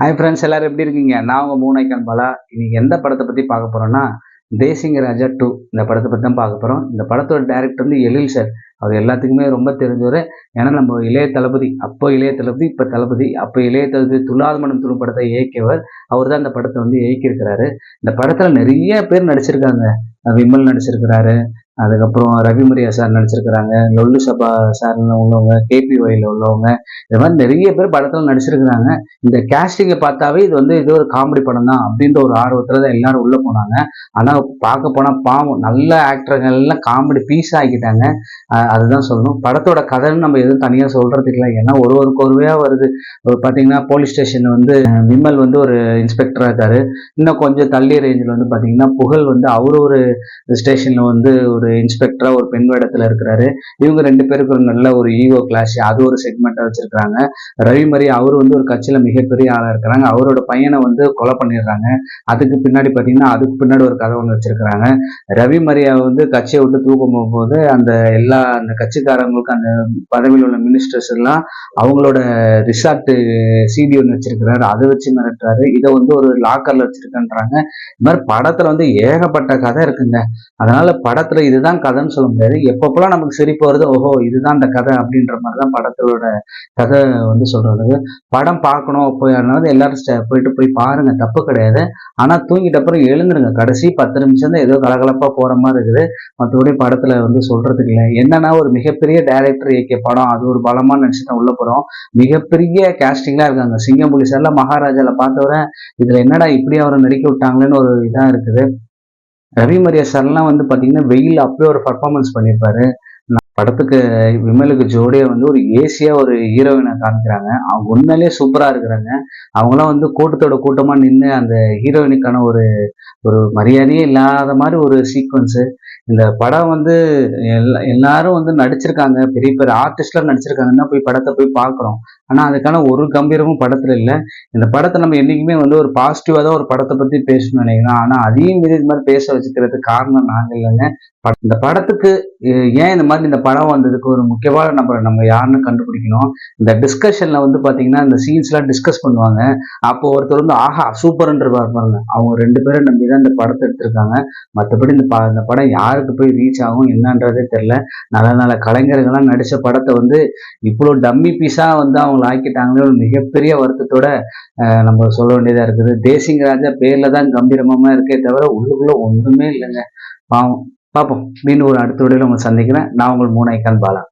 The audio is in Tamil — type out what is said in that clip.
ஹாய் ஃப்ரெண்ட்ஸ் எல்லாரும் எப்படி இருக்கீங்க? நான் உங்கள் மூணு பாலா. இன்னைக்கு எந்த படத்தை பற்றி பார்க்க போகிறோன்னா தேசிங்க ராஜா டூ இந்த படத்தை பற்றி தான் பார்க்க போகிறோம் இந்த படத்தோட டேரக்டர் வந்து எழில் சார் அவர் எல்லாத்துக்குமே ரொம்ப தெரிஞ்சவர். ஏன்னா நம்ம இளைய தளபதி அப்போ இளைய தளபதி இப்போ தளபதி அப்போ இளைய தளபதி துலாத துணு படத்தை இயக்கியவர். அவர் தான் இந்த படத்தை வந்து இயக்கியிருக்கிறாரு. இந்த படத்தில் நிறைய பேர் நடிச்சிருக்காங்க. விமல் நடிச்சிருக்கிறாரு. அதுக்கப்புறம் ரவிமரியா சார் நடிச்சிருக்கிறாங்க லொல்லு சபா சார்ல உள்ளவங்க கேபி ஒயில் உள்ளவங்க இது மாதிரி நிறைய பேர் படத்தில் நடிச்சிருக்கிறாங்க. இந்த கேஸ்டிங்கை பார்த்தாவே இது வந்து இது ஒரு காமெடி படம் தான் அப்படின்ற ஒரு ஆர்வத்தில் தான் எல்லாரும் உள்ளே போனாங்க. ஆனால் பார்க்க போனால் பாவம் நல்ல ஆக்டர்கள்லாம் காமெடி பீஸ் ஆக்கிட்டாங்க. அதுதான் சொல்லணும். படத்தோட கதைன்னு நம்ம எதுவும் தனியாக சொல்கிறதுக்கு இல்லை ஏன்னா ஒரு ஒரு கோர்வையாக வருது. ஒரு பார்த்தீங்கன்னா போலீஸ் ஸ்டேஷன் வந்து விமல் வந்து ஒரு இன்ஸ்பெக்டராக இருக்காரு. இன்னும் கொஞ்சம் தள்ளி ரேஞ்சில் வந்து பார்த்தீங்கன்னா புகழ் வந்து அவர் ஒரு ஸ்டேஷனில் வந்து ஒரு இன்ஸ்பெக்டரா ஒரு பெண் வேடத்துல இருக்கிறாரு. இவங்க ரெண்டு பேருக்கு ஒரு நல்ல ஒரு ஈகோ கிளாஷ் அது ஒரு செக்மெண்ட்டா வச்சிருக்காங்க ரவி மரி அவர் வந்து ஒரு கட்சியில மிகப்பெரிய ஆளா இருக்கிறாங்க. அவரோட பையனை வந்து கொலை பண்ணிடுறாங்க. அதுக்கு பின்னாடி பாத்தீங்கன்னா அதுக்கு பின்னாடி ஒரு கதை ஒன்று வச்சிருக்கிறாங்க. ரவி மரியா வந்து கட்சியை விட்டு தூக்கும் போகும்போது அந்த எல்லா அந்த கட்சிக்காரங்களுக்கு அந்த பதவியில் உள்ள மினிஸ்டர்ஸ் எல்லாம் அவங்களோட ரிசார்ட் சிடி ஒன்று வச்சிருக்கிறாரு. அதை வச்சு மிரட்டுறாரு. இதை வந்து ஒரு லாக்கர்ல வச்சிருக்கன்றாங்க. இந்த மாதிரி படத்துல வந்து ஏகப்பட்ட கதை இருக்குங்க. அதனால படத்துல இதுதான் கதைன்னு சொல்ல முடியாது. எப்பப்பெல்லாம் நமக்கு சிரிப்பு வருது ஓஹோ இதுதான் அந்த கதை அப்படின்ற மாதிரி தான் படத்தோட கதை வந்து சொல்றது படம் பார்க்கணும் போய் அதனால எல்லாரும் போயிட்டு போய் பாருங்க தப்பு கிடையாது. ஆனால் தூங்கிட்ட அப்புறம் எழுந்துருங்க. கடைசி பத்து நிமிஷம் தான் ஏதோ கலகலப்பாக போகிற மாதிரி இருக்குது. மற்றபடி படத்தில் வந்து சொல்றதுக்கு இல்லை. என்னன்னா ஒரு மிகப்பெரிய டைரக்டர் இயக்கிய படம் அது ஒரு பலமாக நினைச்சு தான் உள்ள போகிறோம் மிகப்பெரிய கேஸ்டிங்லாம் இருக்காங்க. சிங்கம் புலிஸ் மகாராஜாவில் பார்த்தவரை இதில் என்னடா இப்படி அவரை நடிக்க விட்டாங்களேன்னு ஒரு இதாக இருக்குது. ரவி மரியா சார்லாம் வந்து பாத்தீங்கன்னா வெயில் அப்படியே ஒரு பர்ஃபார்மன்ஸ் பண்ணியிருப்பாரு படத்துக்கு விமலுக்கு ஜோடியா வந்து ஒரு ஏசியா ஒரு ஹீரோயினை காமிக்கிறாங்க. அவங்க உண்மையிலே சூப்பரா இருக்கிறாங்க. அவங்களாம் வந்து கூட்டத்தோட கூட்டமா நின்று அந்த ஹீரோயினுக்கான ஒரு ஒரு மரியாதையே இல்லாத மாதிரி ஒரு சீக்வன்ஸு இந்த படம் வந்து எல்லா எல்லாரும் வந்து நடிச்சிருக்காங்க. பெரிய பெரிய ஆர்டிஸ்ட்லாம் நடிச்சிருக்காங்கன்னா போய் படத்தை போய் பார்க்குறோம். ஆனால் அதுக்கான ஒரு கம்பீரமும் படத்தில் இல்லை. இந்த படத்தை நம்ம என்றைக்குமே வந்து ஒரு பாசிட்டிவாக தான் ஒரு படத்தை பற்றி பேசணும்னு நினைக்கிறோம். ஆனால் அதையும் மீறி இது மாதிரி பேச வச்சுக்கிறதுக்கு காரணம் நாங்கள் இல்லைங்க. இந்த படத்துக்கு ஏன் இந்த மாதிரி இந்த படம் வந்ததுக்கு ஒரு முக்கியமான நபரை நம்ம யாருன்னு கண்டுபிடிக்கணும். இந்த டிஸ்கஷன்ல வந்து பாத்தீங்கன்னா இந்த சீன்ஸ்லாம் டிஸ்கஸ் பண்ணுவாங்க. அப்போ ஒருத்தர் வந்து ஆஹா சூப்பர்ன்ற பாருங்க. அவங்க ரெண்டு பேரும் நம்பி தான் இந்த படத்தை எடுத்திருக்காங்க. மற்றபடி இந்த ப இந்த படம் யாருக்கு போய் ரீச் ஆகும் என்னன்றதே தெரியல. நல்ல நல்ல கலைஞர்கள்லாம் நடிச்ச படத்தை வந்து இவ்வளோ டம்மி பீஸா வந்து அவங்க ஆக்கிட்டாங்களே ஒரு மிகப்பெரிய வருத்தத்தோட நம்ம சொல்ல வேண்டியதா இருக்குது. தேசிங்க ராஜா பேர்ல தான் கம்பீரமா இருக்கே தவிர உள்ளுக்குள்ள ஒன்றுமே இல்லைங்க. பாவம். பார்ப்போம் மீண்டும் ஒரு அடுத்த வீடியோவில் உங்களை சந்திக்கிறேன். நான் உங்கள் மூணு ஐக்கான் பாலா.